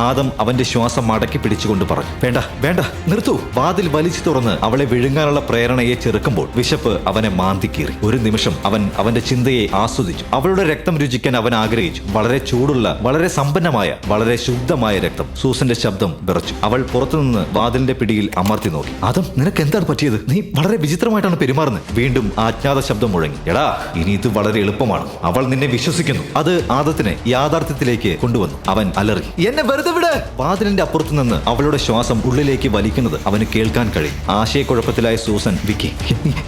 ആദം അവന്റെ ശ്വാസം മടക്കി പിടിച്ചുകൊണ്ട് പറഞ്ഞു വേണ്ട വേണ്ട നിർത്തൂ. വാതിൽ വലിച്ചു തുറന്ന് അവളെ വിഴുങ്ങാനുള്ള പ്രേരണയെ ചെറുക്കുമ്പോൾ വിശപ്പ് അവനെ മാന്തിക്കീറി ഒരു നിമിഷം അവൻ അവന്റെ ചിന്തയെ ആസ്വദിച്ചു. അവളുടെ രക്തം രുചിക്കാൻ അവൻ ആഗ്രഹിച്ചു. വളരെ ചൂടുള്ള വളരെ സമ്പന്നമായ വളരെ ശുദ്ധമായ രക്തം. സൂസന്റെ ശബ്ദം വിറച്ചു. അവൾ പുറത്തുനിന്ന് വാതിലിന്റെ പിടിയിൽ അമർത്തി നോക്കി. ആദം നിനക്ക് എന്താണ് പറ്റിയത്? നീ വളരെ വിചിത്രമായിട്ടാണ് പെരുമാറുന്നത്. വീണ്ടും ആജ്ഞാത ശബ്ദം മുഴങ്ങി. എടാ ഇനി ഇത് വളരെ എളുപ്പമാണ്. അവൾ നിന്നെ വിശ്വസിക്കുന്നു. അത് ആദത്തിനെ യാഥാർത്ഥ്യത്തിലേക്ക് കൊണ്ടുവന്നു. അവൻ അലറി. എന്നെ വെറുതെ വിട് വാതിലിന്റെ അപ്പുറത്തു നിന്ന് അവളുടെ ശ്വാസം ഉള്ളിലേക്ക് വലിക്കുന്നത് അവന് കേൾക്കാൻ കഴിയും. ആശയക്കുഴപ്പത്തിലായ സൂസൻ വിക്കി.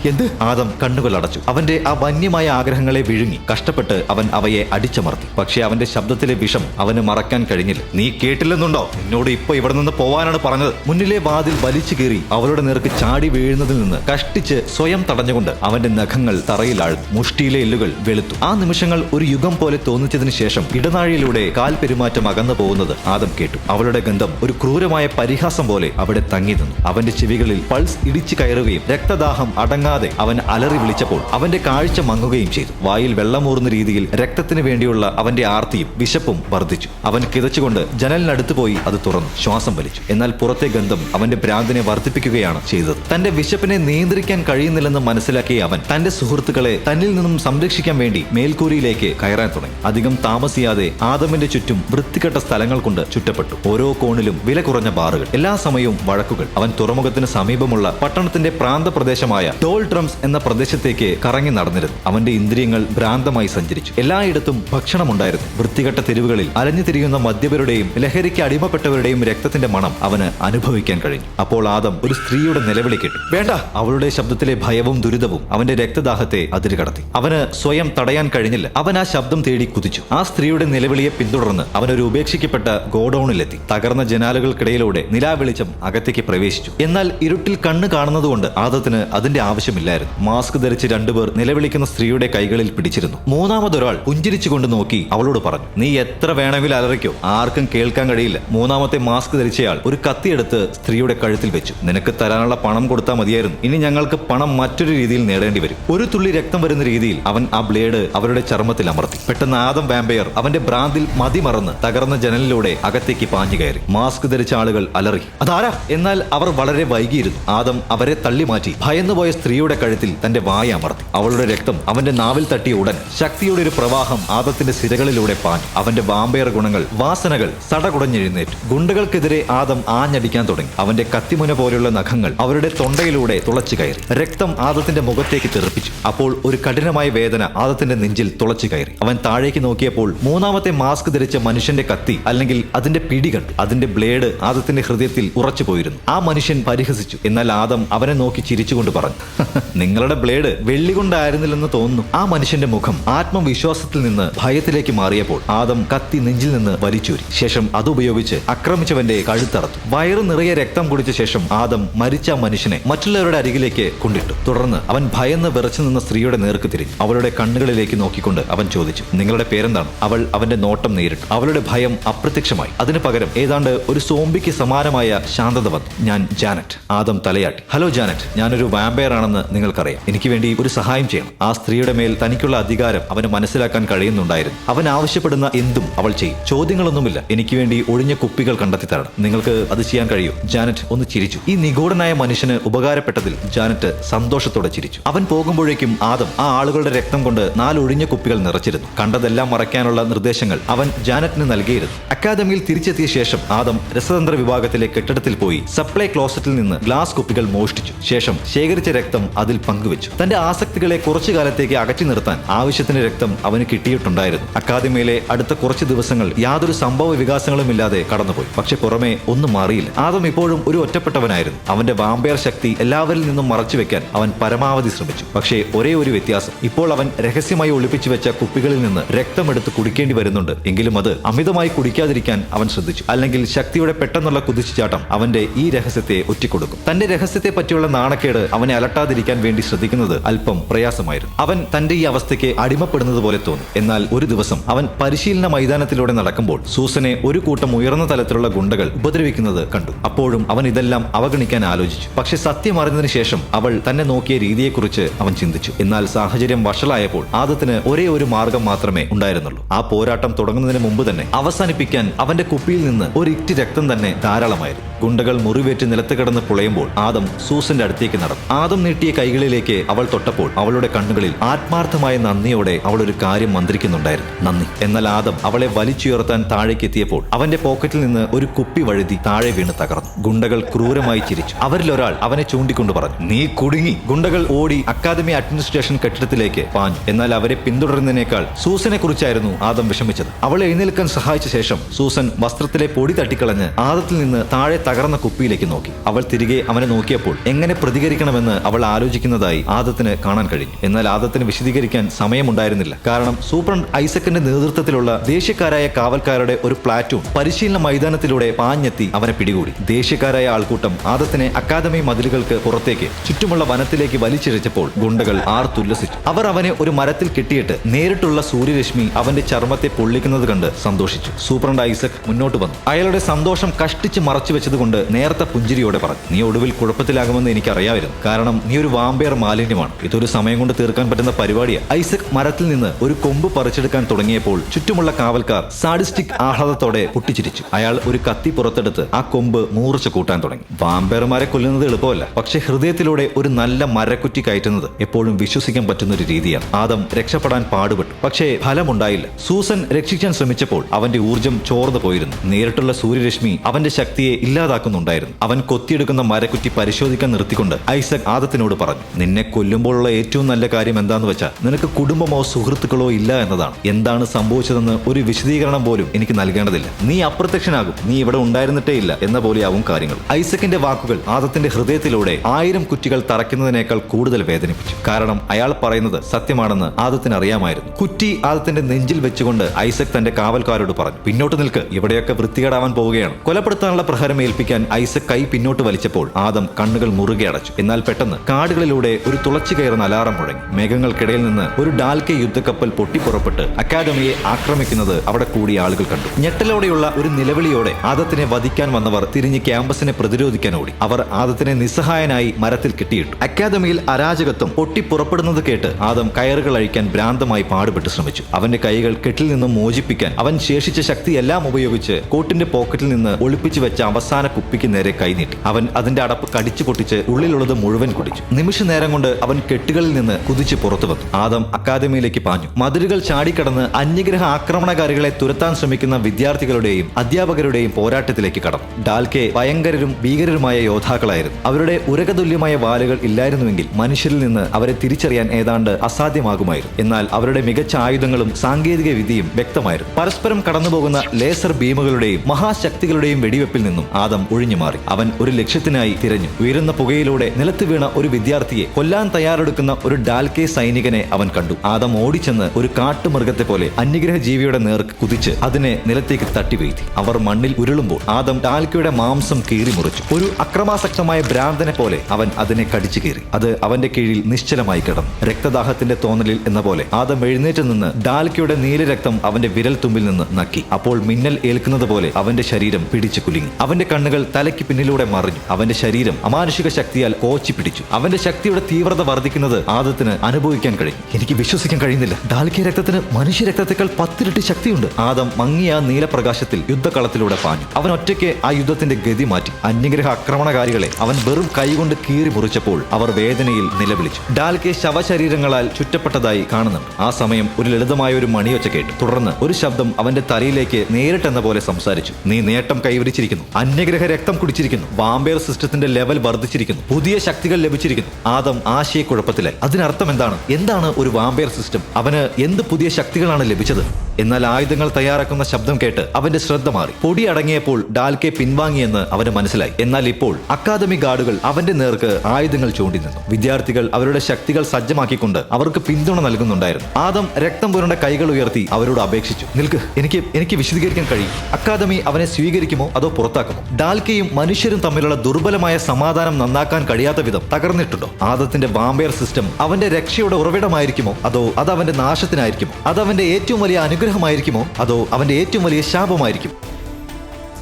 എന്ത്? ആദം കണ്ണുകൾ അടച്ചു. അവന്റെ ആ വന്യമായ ആഗ്രഹങ്ങളെ വിഴുങ്ങി. കഷ്ടപ്പെട്ട് അവൻ അവയെ അടിച്ചമർത്തി. പക്ഷേ അവന്റെ ശബ്ദത്തിലെ വിഷം അവന് മറക്കാൻ കഴിഞ്ഞില്ല. നീ കേട്ടില്ലെന്നുണ്ടോ? എന്നോട് ഇപ്പൊ ഇവിടെ നിന്ന് പോവാനാണ് പറഞ്ഞത്. മുന്നിലെ വാതിൽ വലിച്ചു കീറി അവളുടെ നേർക്ക് ചാടി വീഴുന്നതിൽ നിന്ന് കഷ്ടിച്ച് സ്വയം തടഞ്ഞുകൊണ്ട് അവന്റെ നഖങ്ങൾ തറയിലാഴ്ന്നു. മുഷ്ടിയിലെ എല്ലുകൾ വെളുത്തു. ആ നിമിഷങ്ങൾ ഒരു യുഗം പോലെ തോന്നിച്ചതിന് ശേഷം ഇടനാഴിയിലൂടെ കാൽ പെരുമാറ്റം അകന്നു പോകുന്നത് ആദം കേട്ടു. അവളുടെ ഗന്ധം ഒരു ക്രൂരമായ പരിഹാസം പോലെ അവിടെ തങ്ങി നിന്നു. അവന്റെ ചെവികളിൽ പൾസ് ഇടിച്ചു കയറുകയും രക്തദാഹം അടങ്ങാതെ അവൻ അലറി വിളിച്ചപ്പോൾ അവന്റെ കാഴ്ച മങ്ങുകയും ചെയ്തു. വായിൽ വെള്ളമൂറുന്ന രീതിയിൽ രക്തത്തിന് വേണ്ടിയുള്ള അവന്റെ ആർത്തിയും വിശപ്പും വർദ്ധിച്ചു. അവൻ കിതച്ചുകൊണ്ട് ജനലിനടുത്ത് പോയി അത് തുറന്നു. ശ്വാസം വലിച്ചു. എന്നാൽ പുറത്തെ ഗന്ധം അവന്റെ ഭ്രാന്തിനെ വർദ്ധിപ്പിക്കുകയാണ് ചെയ്തത്. തന്റെ വിശപ്പിനെ നിയന്ത്രിക്കാൻ കഴിയുന്നില്ലെന്ന് മനസ്സിലാക്കിയ അവൻ തന്റെ സുഹൃത്തുക്കളെ തന്നിൽ നിന്നും സംരക്ഷിക്കാൻ വേണ്ടി മേൽക്കൂരിയിലേക്ക് കയറാൻ തുടങ്ങി. അധികം താമസിയാതെ ആദമിന്റെ ചുറ്റും വൃത്തികെട്ട സ്ഥലങ്ങൾ കൊണ്ട് ചുറ്റപ്പെട്ടു ഓരോ കോണിലും വില കുറഞ്ഞ ബാറുകൾ. എല്ലാ സമയവും വഴക്കുകൾ. അവൻ തുറമുഖത്തിന് സമീപമുള്ള പട്ടണത്തിന്റെ പ്രാന്തപ്രദേശമായ ടോൾ ട്രംസ് എന്ന പ്രദേശത്തേക്ക് കറങ്ങി നടന്നിരുന്നു. അവന്റെ ഇന്ദ്രിയങ്ങൾ ഭ്രാന്തമായി സഞ്ചരിച്ചു. എല്ലായിടത്തും ഭക്ഷണമുണ്ടായിരുന്നു. വൃത്തികെട്ട തെരുവുകളിൽ അലഞ്ഞു തിരിയുന്ന മദ്യപരുടെയും ലഹരിക്ക് അടിമപ്പെട്ടവരുടെയും രക്തത്തിന്റെ മണം അവന് അനുഭവിക്കാൻ കഴിഞ്ഞു. അപ്പോൾ ആദം ഒരു സ്ത്രീയുടെ നിലവിളി കേട്ടു. വേണ്ട. അവളുടെ ശബ്ദത്തിലെ ഭയവും ദുരിതവും അവന്റെ രക്തദാഹത്തെ അതിരുകടത്തി അവന് സ്വയം തടയാൻ കഴിഞ്ഞില്ല. അവൻ ആ ശബ്ദം തേടി കുതിച്ചു. ആ സ്ത്രീയുടെ നിലവിളിയെ പിന്തുടർന്ന് അവനൊരു ഉപേക്ഷിക്കപ്പെട്ട ഉപേക്ഷിക്കപ്പെട്ട ഗോഡൌണിലെത്തി തകർന്ന ജനാലുകൾക്കിടയിലൂടെ നിലാവെളിച്ചം അകത്തേക്ക് പ്രവേശിച്ചു. എന്നാൽ ഇരുട്ടിൽ കണ്ണ് കാണുന്നതുകൊണ്ട് ആദത്തിന് അതിന്റെ ആവശ്യമില്ലായിരുന്നു. മാസ്ക് ധരിച്ച് രണ്ടുപേർ നിലവിളിക്കുന്ന സ്ത്രീയുടെ കൈകളിൽ പിടിച്ചിരുന്നു. മൂന്നാമതൊരാൾ പുഞ്ചിരിച്ചുകൊണ്ട് നോക്കി അവളോട് പറഞ്ഞു നീ എത്ര വേണമെങ്കിൽ അലറിക്കോ. ആർക്കും കേൾക്കാൻ കഴിയില്ല. മൂന്നാമത്തെ മാസ്ക് ധരിച്ചയാൾ ഒരു കത്തിയെടുത്ത് സ്ത്രീയുടെ കഴുത്തിൽ വെച്ചു. നിനക്ക് തരാനുള്ള പണം കൊടുത്താൽ മതിയായിരുന്നു. ഇനി ഞങ്ങൾക്ക് പണം മറ്റൊരു രീതിയിൽ നേടേണ്ടി വരും. ഒരു തുള്ളി രക്തം വരുന്ന രീതിയിൽ അവൻ ആ ബ്ലേഡ് അവരുടെ ചർമ്മത്തിൽ അമർത്തി. പെട്ടെന്ന് ആദം വാമ്പയർ അവന്റെ ഭ്രാന്തിൽ മതിമറന്ന് തകർന്ന ജനലിലൂടെ അകത്തേക്ക് പാഞ്ഞു കയറി. മാസ്ക് ധരിച്ച ആളുകൾ അലറി. അതാരാ? എന്നാൽ അവർ വളരെ വൈകിയിരുന്നു. ആദം അവരെ തള്ളി മാറ്റി. ഭയന്നുപോയ സ്ത്രീയുടെ കഴുത്തിൽ തന്റെ വായ അമർത്തി. അവളുടെ രക്തം അവന്റെ നാവിൽ തട്ടിയ ഉടൻ ശക്തിയുടെ ഒരു പ്രവാഹം ആദത്തിന്റെ സിരകളിലൂടെ പാഞ്ഞു. അവന്റെ വാമ്പയർ ഗുണങ്ങൾ വാസനകൾ സടകുടഞ്ഞെഴുന്നേറ്റു. ഗുണ്ടകൾക്കെതിരെ ആദം ആഞ്ഞടിക്കാൻ തുടങ്ങി. അവന്റെ കത്തിമുന പോലെയുള്ള നഖങ്ങൾ അവരുടെ തൊണ്ടയിലൂടെ തുളച്ചു കയറി. രക്തം ആദത്തിന്റെ മുഖത്തേക്ക് തെറിപ്പിച്ചു. അപ്പോൾ ഒരു കഠിനമായ വേദന ആദത്തിന്റെ നെഞ്ചിൽ തുളച്ചു കയറി. അവൻ താഴേക്ക് നോക്കിയപ്പോൾ മൂന്നാമത്തെ മാസ്ക് ധരിച്ച മനുഷ്യന്റെ കത്തി അല്ലെങ്കിൽ അതിന്റെ പിടി കണ്ടു അതിന്റെ ബ്ലേഡ് ആദത്തിന്റെ ഹൃദയത്തിൽ ഉറച്ചു പോയിരുന്നു. ആ മനുഷ്യൻ പരിഹസിച്ചു. എന്നാൽ ആദം അവനെ നോക്കി ചിരിച്ചുകൊണ്ട് പറഞ്ഞു നിങ്ങളുടെ ബ്ലേഡ് വെള്ളി കൊണ്ടായിരുന്നില്ലെന്ന് തോന്നുന്നു. ആ മനുഷ്യന്റെ മുഖം ആത്മവിശ്വാസത്തിൽ നിന്ന് ഭയത്തിലേക്ക് മാറിയപ്പോൾ ആദം കത്തി നെഞ്ചിൽ നിന്ന് വലിച്ചൂരി. ശേഷം അതുപയോഗിച്ച് ആക്രമിച്ചവന്റെ കഴുത്തറത്തു. വയറു നിറയെ രക്തം കുടിച്ച ശേഷം ആദം മരിച്ച മനുഷ്യനെ മറ്റുള്ളവരുടെ അരികിലേക്ക് കൊണ്ടിട്ടു. തുടർന്ന് അവൻ ഭയന്ന് വിറച്ചു നിന്ന സ്ത്രീയുടെ നേർക്ക് തിരിഞ്ഞു. അവളുടെ കണ്ണുകളിലേക്ക് നോക്കിക്കൊണ്ട് അവൻ ചോദിച്ചു നിങ്ങളുടെ പേരെന്താണ്? അവൾ അവന്റെ നോട്ടം നേരിട്ടു. അവളുടെ ഭയം അപ്രത്യക്ഷമായി. അതിനു പകരം ഏതാണ്ട് ഒരു സോംബിക്ക് സമാനമായ ശാന്തത വന്നു ഞാൻ ജാനറ്റ്. ആദം തലയാട്ടി. Hello Janet. ഞാനൊരു വാമ്പയർ ആണെന്ന് നിങ്ങൾക്കറിയാം. എനിക്ക് വേണ്ടി ഒരു സഹായം ചെയ്യണം. ആ സ്ത്രീയുടെ മേൽ തനിക്കുള്ള അധികാരം അവന് മനസ്സിലാക്കാൻ കഴിയുന്നുണ്ടായിരുന്നു. അവൻ ആവശ്യപ്പെടുന്ന എന്തും അവൾ ചെയ്യും. ചോദ്യങ്ങളൊന്നുമില്ല. എനിക്ക് വേണ്ടി ഒഴിഞ്ഞ കുപ്പികൾ കണ്ടെത്തി തരണം. നിങ്ങൾക്ക് അത് ചെയ്യാൻ കഴിയും. ജാനറ്റ് ഒന്ന് ചിരിച്ചു. ഈ നിഗൂഢനായ മനുഷ്യന് ഉപകാരപ്പെട്ടതിൽ ജാനറ്റ് സന്തോഷത്തോടെ ചിരിച്ചു. അവൻ പോകുമ്പോഴേക്കും ആദം ആ ആളുകളുടെ രക്തം കൊണ്ട് നാല് ഒഴിഞ്ഞ കുപ്പികൾ നിറച്ചിരുന്നു. കണ്ടതെല്ലാം മറയ്ക്കാനുള്ള നിർദ്ദേശങ്ങൾ അവൻ ജാനറ്റിന് നൽകിയിരുന്നു. അക്കാദമിയിൽ തിരിച്ചെത്തിയ ശേഷം ആദം രസതന്ത്ര വിഭാഗത്തിലെ കെട്ടിടത്തിൽ പോയി സപ്ലൈ ക്ലോസറ്റിൽ നിന്ന് ഗ്ലാസ് കുപ്പികൾ മോഷ്ടിച്ചു. ശേഷം ശേഖരിച്ച രക്തം അതിൽ പങ്കുവച്ചു. തന്റെ ആസക്തികളെ കുറച്ചു കാലത്തേക്ക് അകറ്റി നിർത്താൻ ആവശ്യത്തിന് രക്തം അവന് കിട്ടിയിട്ടുണ്ടായിരുന്നു. അക്കാദമിയിലെ അടുത്ത കുറച്ച് ദിവസങ്ങൾ യാതൊരു സംഭവ വികാസങ്ങളും ഇല്ലാതെ കടന്നുപോയി. പക്ഷെ പുറമെ ഒന്നും മാറിയില്ല. ആദം ഇപ്പോഴും ഒരു ഒറ്റപ്പെട്ടവനായിരുന്നു. അവന്റെ വാമ്പയർ ശക്തി എല്ലാവരിൽ നിന്നും മറച്ചു വെക്കാൻ അവൻ പരമാവധി ശ്രമിച്ചു. പക്ഷേ ഒരേ ഒരു വ്യത്യാസം. ഇപ്പോൾ അവൻ രഹസ്യമായി ഒളിപ്പിച്ചു വെച്ച കുപ്പികളിൽ നിന്ന് രക്തമെടുത്ത് കുടിക്കേണ്ടി വരുന്നുണ്ട്. എങ്കിലും അത് അമിതമായി കുടിക്കാതിരിക്കാൻ അവൻ ശ്രദ്ധിച്ചു. അല്ലെങ്കിൽ ശക്തിയുടെ പെട്ടെന്നുള്ള കുതിച്ചുചാട്ടം അവന്റെ ഈ രഹസ്യത്തെ ഒറ്റിക്കൊടുക്കും. തന്റെ രഹസ്യത്തെ പറ്റിയുള്ള നാണക്കേട് അവനെ അലട്ടാതിരിക്കാൻ വേണ്ടി ശ്രദ്ധിക്കുന്നത് അല്പം പ്രയാസമായിരുന്നു. അവൻ തന്റെ ഈ അവസ്ഥയ്ക്ക് അടിമപ്പെടുന്നത് പോലെ തോന്നി. എന്നാൽ ഒരു ദിവസം അവൻ പരിശീലന മൈതാനത്തിലൂടെ നടക്കുമ്പോൾ സൂസനെ ഒരു കൂട്ടം ഉയർന്ന തലത്തിലുള്ള ഗുണ്ടകൾ ഉപദ്രവിക്കുന്നത് കണ്ടു. അപ്പോഴും അവൻ ഇതെല്ലാം അവഗണിക്കാൻ ആലോചിച്ചു. പക്ഷെ സത്യം അറിഞ്ഞതിന് ശേഷം അവൾ തന്നെ നോക്കിയ രീതിയെക്കുറിച്ച് അവൻ ചിന്തിച്ചു. എന്നാൽ സാഹചര്യം വഷളായപ്പോൾ ആദത്തിന് ഒരേ ഒരു മാർഗം മാത്രമേ ഉണ്ടായിരുന്നുള്ളൂ. ആ പോരാട്ടം തുടങ്ങുന്നതിന് മുമ്പ് തന്നെ അവസാനിപ്പിക്കാൻ അവന്റെ അവന്റെ കുപ്പിയിൽ നിന്ന് ഒരു ഒരിറ്റ് രക്തം തന്നെ ധാരാളമായിരുന്നു. ഗുണ്ടകൾ മുറിവേറ്റ് നിലത്ത് കിടന്ന് പുളയുമ്പോൾ ആദം സൂസന്റെ അടുത്തേക്ക് നടന്നു. ആദം നീട്ടിയ കൈകളിലേക്ക് അവൾ തൊട്ടപ്പോൾ അവളുടെ കണ്ണുകളിൽ ആത്മാർത്ഥമായ നന്ദിയോടെ അവൾ ഒരു കാര്യം മന്ത്രിക്കുന്നുണ്ടായിരുന്നു. നന്ദി. എന്നാൽ ആദം അവളെ വലിച്ചുയർത്താൻ താഴേക്ക് എത്തിയപ്പോൾ അവന്റെ പോക്കറ്റിൽ നിന്ന് ഒരു കുപ്പി വഴുതി താഴെ വീണ് തകർന്നു. ഗുണ്ടകൾ ക്രൂരമായി ചിരിച്ചു. അവരിൽ ഒരാൾ അവനെ ചൂണ്ടിക്കൊണ്ട് പറഞ്ഞു നീ കുടുങ്ങി. ഗുണ്ടകൾ ഓടി അക്കാദമി അഡ്മിനിസ്ട്രേഷൻ കെട്ടിടത്തിലേക്ക് പാഞ്ഞു. എന്നാൽ അവരെ പിന്തുടരുന്നതിനേക്കാൾ സൂസനെ കുറിച്ചായിരുന്നു ആദം വിഷമിച്ചത്. അവളെ എഴുന്നേൽക്കാൻ സഹായിച്ച ശേഷം സൂസൻ വസ്ത്രത്തിലെ പൊടി തട്ടിക്കളഞ്ഞ് ആദത്തിൽ നിന്ന് താഴെ തകർന്ന കുപ്പിയിലേക്ക് നോക്കി. അവൾ തിരികെ അവനെ നോക്കിയപ്പോൾ എങ്ങനെ പ്രതികരിക്കണമെന്ന് അവൾ ആലോചിക്കുന്നതായി ആദത്തിന് കാണാൻ കഴിഞ്ഞു. എന്നാൽ ആദത്തിന് വിശദീകരിക്കാൻ സമയമുണ്ടായിരുന്നില്ല. കാരണം സൂപ്രണ്ട് ഐസക്കിന്റെ നേതൃത്വത്തിലുള്ള ദേശീയക്കാരായ കാവൽക്കാരുടെ ഒരു പ്ലാറ്റൂൺ പരിശീലന മൈതാനത്തിലൂടെ പാഞ്ഞെത്തി അവനെ പിടികൂടി. ദേശീയക്കാരായ ആൾക്കൂട്ടം ആദത്തിനെ അക്കാദമി മതിലുകൾക്ക് പുറത്തേക്ക് ചുറ്റുമുള്ള വനത്തിലേക്ക് വലിച്ചിഴച്ചപ്പോൾ ഗുണ്ടകൾ ആർത്തുല്ലസിച്ചു അവർ അവനെ ഒരു മരത്തിൽ കെട്ടിയിട്ട് നേരിട്ടുള്ള സൂര്യരശ്മി അവന്റെ ചർമ്മത്തെ പൊള്ളിക്കുന്നത് കണ്ട് സന്തോഷിച്ചു. സൂപ്രണ്ട് ഐസക് മുന്നോട്ട് വന്നു. അയാളുടെ സന്തോഷം കഷ്ടിച്ച് മറച്ചു വെച്ചതുകൊണ്ട് നേരത്തെ പുഞ്ചിരിയോടെ പറഞ്ഞു. നീ ഒടുവിൽ കുഴപ്പത്തിലാകുമെന്ന് എനിക്കറിയാമായിരുന്നു. കാരണം നീ ഒരു വാമ്പയർ മാലിന്യമാണ്. ഇതൊരു സമയം കൊണ്ട് തീർക്കാൻ പറ്റുന്ന പരിപാടിയാണ്. ഐസക് മരത്തിൽ നിന്ന് ഒരു കൊമ്പ് പറിച്ചെടുക്കാൻ തുടങ്ങിയപ്പോൾ ചുറ്റുമുള്ള കാവൽക്കാർ സാഡിസ്റ്റിക് ആഹ്ലാദത്തോടെ പൊട്ടിച്ചിരിച്ചു. അയാൾ ഒരു കത്തി പുറത്തെടുത്ത് ആ കൊമ്പ് മൂർച്ച കൂട്ടാൻ തുടങ്ങി. വാമ്പയർമാരെ കൊല്ലുന്നത് എളുപ്പമല്ല. പക്ഷെ ഹൃദയത്തിലൂടെ ഒരു നല്ല മരക്കുറ്റി കയറ്റുന്നത് എപ്പോഴും വിശ്വസിക്കാൻ പറ്റുന്ന ഒരു രീതിയാണ്. ആദം രക്ഷപ്പെടാൻ പാടുപെട്ടു. പക്ഷേ ഫലമുണ്ടായില്ല. സൂസൻ രക്ഷിക്കാൻ ശ്രമിച്ചപ്പോൾ അവന്റെ ഊർജം ചോർന്നു പോയിരുന്നു. നേരിട്ടുള്ള സൂര്യരശ്മി അവന്റെ ശക്തിയെ ഇല്ലാതാക്കുന്നുണ്ടായിരുന്നു. അവൻ കൊത്തിയെടുക്കുന്ന മരക്കുറ്റി പരിശോധിക്കാൻ നിർത്തിക്കൊണ്ട് ഐസക് ആദത്തിനോട് പറഞ്ഞു നിന്നെ കൊല്ലുമ്പോഴുള്ള ഏറ്റവും നല്ല കാര്യം എന്താന്ന് വെച്ചാൽ നിനക്ക് കുടുംബമോ സുഹൃത്തുക്കളോ ഇല്ല എന്നതാണ്. എന്താണ് സംഭവിച്ചതെന്ന് ഒരു വിശദീകരണം പോലും എനിക്ക് നൽകേണ്ടതില്ല. നീ അപ്രത്യക്ഷനാകും. നീ ഇവിടെ ഉണ്ടായിരുന്നിട്ടേ ഇല്ല എന്ന പോലെയാവും കാര്യങ്ങൾ. ഐസക്കിന്റെ വാക്കുകൾ ആദത്തിന്റെ ഹൃദയത്തിലൂടെ ആയിരം കുറ്റികൾ തറയ്ക്കുന്നതിനേക്കാൾ കൂടുതൽ വേദനിപ്പിച്ചു. കാരണം അയാൾ പറയുന്നത് സത്യമാണെന്ന് ആദത്തിന് അറിയാമായിരുന്നു. കുറ്റി ആദത്തിന്റെ നെഞ്ചിൽ വെച്ചുകൊണ്ട് ഐസക് തന്റെ കാവൽക്കാരോട് പറഞ്ഞു പിന്നോട്ട് നിൽക്ക്. ഇവിടെയൊക്കെ വൃത്തികേടാവാൻ പോവുകയാണ്. കൊലപ്പെടുത്താനുള്ള പ്രഹരം ഏൽപ്പിക്കാൻ ഐസക് കൈ പിന്നോട്ട് വലിച്ചപ്പോൾ ആദം കണ്ണുകൾ മുറുകെ അടച്ചു. എന്നാൽ പെട്ടെന്ന് കാടുകളിലൂടെ ഒരു തുളച്ചു കയറുന്ന അലാറം മുഴങ്ങി. മേഘങ്ങൾക്കിടയിൽ നിന്ന് ഒരു ഡാൽക്കെ യുദ്ധക്കപ്പൽ പൊട്ടിപ്പുറപ്പെട്ട് അക്കാദമിയെ ആക്രമിക്കുന്നത് അവിടെ കൂടിയ ആളുകൾ കണ്ടു. ഞെട്ടലോടെയുള്ള ഒരു നിലവിളിയോടെ ആദത്തിനെ വധിക്കാൻ വന്നവർ തിരിഞ്ഞ് ക്യാമ്പസിനെ പ്രതിരോധിക്കാൻ ഓടി. അവർ ആദത്തിനെ നിസ്സഹായനായി മരത്തിൽ കെട്ടിയിട്ടു. അക്കാദമിയിൽ അരാജകത്വം പൊട്ടിപ്പുറപ്പെടുന്നത് കേട്ട് ആദം കയറുകൾ അഴിക്കാൻ ഭ്രാന്തമായി പാടുപെട്ട് ശ്രമിച്ചു. അവന്റെ കൈകൾ കെട്ടിൽ നിന്നും മോചിപ്പിക്കാൻ അവൻ ശേഷിച്ച ശക്തിയെല്ലാം ഉപയോഗിച്ച്. കോട്ടിന്റെ പോക്കറ്റിൽ നിന്ന് ഒളിപ്പിച്ചു വെച്ച അവസാന കുപ്പിക്ക് നേരെ കൈനീട്ടി. അവൻ അതിന്റെ അടപ്പ് കടിച്ചു പൊട്ടിച്ച് ഉള്ളിലുള്ളത് മുഴുവൻ കുടിച്ചു. നിമിഷ നേരം കൊണ്ട് അവൻ കെട്ടുകളിൽ നിന്ന് കുതിച്ച് പുറത്തു വന്നു. ആദം അക്കാദമിയിലേക്ക് പാഞ്ഞു. മതിലുകൾ ചാടിക്കടന്ന് അന്യഗ്രഹ ആക്രമണകാരികളെ തുരത്താൻ ശ്രമിക്കുന്ന വിദ്യാർത്ഥികളുടെയും അധ്യാപകരുടെയും പോരാട്ടത്തിലേക്ക് കടന്നു. ഡാൽക്കെ ഭയങ്കരരും ഭീകരരുമായ യോദ്ധാക്കളായിരുന്നു. അവരുടെ ഉരകതുല്യമായ വാലുകൾ ഇല്ലായിരുന്നുവെങ്കിൽ മനുഷ്യരിൽ നിന്ന് അവരെ തിരിച്ചറിയാൻ ഏതാണ്ട് അസാധ്യമാകുമായിരുന്നു. എന്നാൽ അവരുടെ മികച്ച ആയുധങ്ങളും സാങ്കേതിക വിദ്യയും വ്യക്തമായിരുന്നു. പരസ്പരം കടന്നുപോകുന്ന ലേസർ ബീമുകളുടെയും മഹാശക്തികളുടെയും വെടിവെപ്പിൽ നിന്നും ആദം ഒഴിഞ്ഞു മാറി. അവൻ ഒരു ലക്ഷ്യത്തിനായി തിരഞ്ഞു. ഉയരുന്ന പുകയിലൂടെ നിലത്ത് വീണ ഒരു വിദ്യാർത്ഥിയെ കൊല്ലാൻ തയ്യാറെടുക്കുന്ന ഒരു ഡാൽക്കെ സൈനികനെ അവൻ കണ്ടു. ആദം ഓടിച്ചെന്ന് ഒരു കാട്ടുമൃഗത്തെ പോലെ അന്യഗ്രഹ ജീവിയുടെ നേർക്ക് കുതിച്ച് അതിനെ നിലത്തേക്ക് തട്ടി വീഴ്ത്തി അവർ മണ്ണിൽ ഉരുളുമ്പോൾ ആദം ഡാൽക്കയുടെ മാംസം കീറി മുറിച്ചു. ഒരു അക്രമാസക്തമായ ഭ്രാന്തനെ പോലെ അവൻ അതിനെ കടിച്ചു കീറി. അത് അവന്റെ കീഴിൽ നിശ്ചലമായി കിടന്നു. രക്തദാഹത്തിന്റെ തോന്നലിൽ എന്ന പോലെ ആദം എഴുന്നേറ്റ് നിന്ന് ഡാൽക്കയുടെ നീലരക്തം അവന്റെ വിരൽ തുമ്പിൽ നിന്ന് നക്കി. അപ്പോൾ മിന്നൽ ഏൽക്കുന്നത് പോലെ അവന്റെ ശരീരം പിടിച്ചു കുലുങ്ങി. അവന്റെ കണ്ണുകൾ തലയ്ക്ക് പിന്നിലൂടെ മറിഞ്ഞു. അവന്റെ ശരീരം അമാനുഷിക ശക്തിയാൽ കോച്ചി പിടിച്ചു. അവന്റെ ശക്തിയുടെ തീവ്രത വർദ്ധിക്കുന്നത് ആദത്തിന് അനുഭവിക്കാൻ കഴിഞ്ഞു എനിക്ക് വിശ്വസിക്കാൻ കഴിയുന്നില്ല. ഡാൽക്കിയ രക്തത്തിന് മനുഷ്യ രക്തത്തെക്കാൾ പത്തിരട്ടി ശക്തിയുണ്ട്. ആദം മങ്ങിയ നീലപ്രകാശത്തിൽ യുദ്ധകളത്തിലൂടെ പാഞ്ഞു. അവൻ ഒറ്റയ്ക്ക് ആ യുദ്ധത്തിന്റെ ഗതി മാറ്റി. അന്യഗ്രഹ ആക്രമണകാരികളെ അവൻ വെറും കൈകൊണ്ട് കീറി മുറിച്ചപ്പോൾ അവർ വേദനയിൽ നിലവിളിച്ചു. ഡാൽക്കെ ശവശരീരങ്ങളാൽ ചുറ്റപ്പെട്ടതായി കാണുന്നുണ്ട്. ആ സമയം ഒരു ലളിതമായ ഒരു മണിയൊച്ച കേട്ടു. തുടർന്ന് ഒരു ശബ്ദം അവന്റെ തലയിലേക്ക് നേരിട്ടെന്ന പോലെ സംസാരിച്ചു. നീ നേട്ടം കൈവരിച്ചിരിക്കുന്നു. അന്യഗ്രഹ രക്തം കുടിച്ചിരിക്കുന്നു. വാമ്പയർ സിസ്റ്റത്തിന്റെ ലെവൽ വർദ്ധിച്ചിരിക്കുന്നു. പുതിയ ശക്തികൾ ലഭിച്ചിരിക്കുന്നു. ആദം ആശയക്കുഴപ്പത്തിലായി. അതിനർത്ഥം എന്താണ്? എന്താണ് ഒരു വാമ്പയർ സിസ്റ്റം? അവന് എന്ത് പുതിയ ശക്തികളാണ് ലഭിച്ചത്? എന്നാൽ ആയുധങ്ങൾ തയ്യാറാക്കുന്ന ശബ്ദം കേട്ട് അവന്റെ ശ്രദ്ധ മാറി. പൊടി അടങ്ങിയപ്പോൾ ഡാൽക്കെ പിൻവാങ്ങിയെന്ന് അവന് മനസ്സിലായി. എന്നാൽ ഇപ്പോൾ അക്കാദമി ഗാർഡുകൾ അവന്റെ നേർക്ക് ആയുധങ്ങൾ ചൂണ്ടി നിന്നു. വിദ്യാർത്ഥികൾ അവരുടെ ശക്തികൾ സജ്ജമാക്കിക്കൊണ്ട് അവർക്ക് പിന്തുണ നൽകുന്നുണ്ടായിരുന്നു. ആദം രക്തം പുരണ്ട കൈകൾ ഉയർത്തി അവരോട് അപേക്ഷിച്ചു. നിൽക്ക് എനിക്ക് എനിക്ക് വിശദീകരിക്കാൻ കഴിയും അക്കാദമി അവനെ സ്വീകരിക്കുമോ അതോ പുറത്താക്കുമോ? ഡാൽക്കയും മനുഷ്യരും തമ്മിലുള്ള ദുർബലമായ സമാധാനം നന്നാക്കാൻ കഴിയാത്ത വിധം തകർന്നിട്ടുണ്ടോ? ആദത്തിന്റെ വാമ്പയർ സിസ്റ്റം അവന്റെ രക്ഷയുടെ ഉറവിടമായിരിക്കുമോ? അതോ അത് അവന്റെ നാശത്തിനായിരിക്കുമോ? അത് അവന്റെ ഏറ്റവും വലിയ അനുഗ്രഹമായിരിക്കുമോ? അതോ അവന്റെ ഏറ്റവും വലിയ ശാപമായിരിക്കും?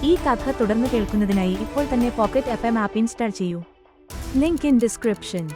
ഈ കഥ തുടർന്ന് കേൾക്കുന്നതിനായി ഇപ്പോൾ തന്നെ pocket F M app install ചെയ്യൂ. Link in description.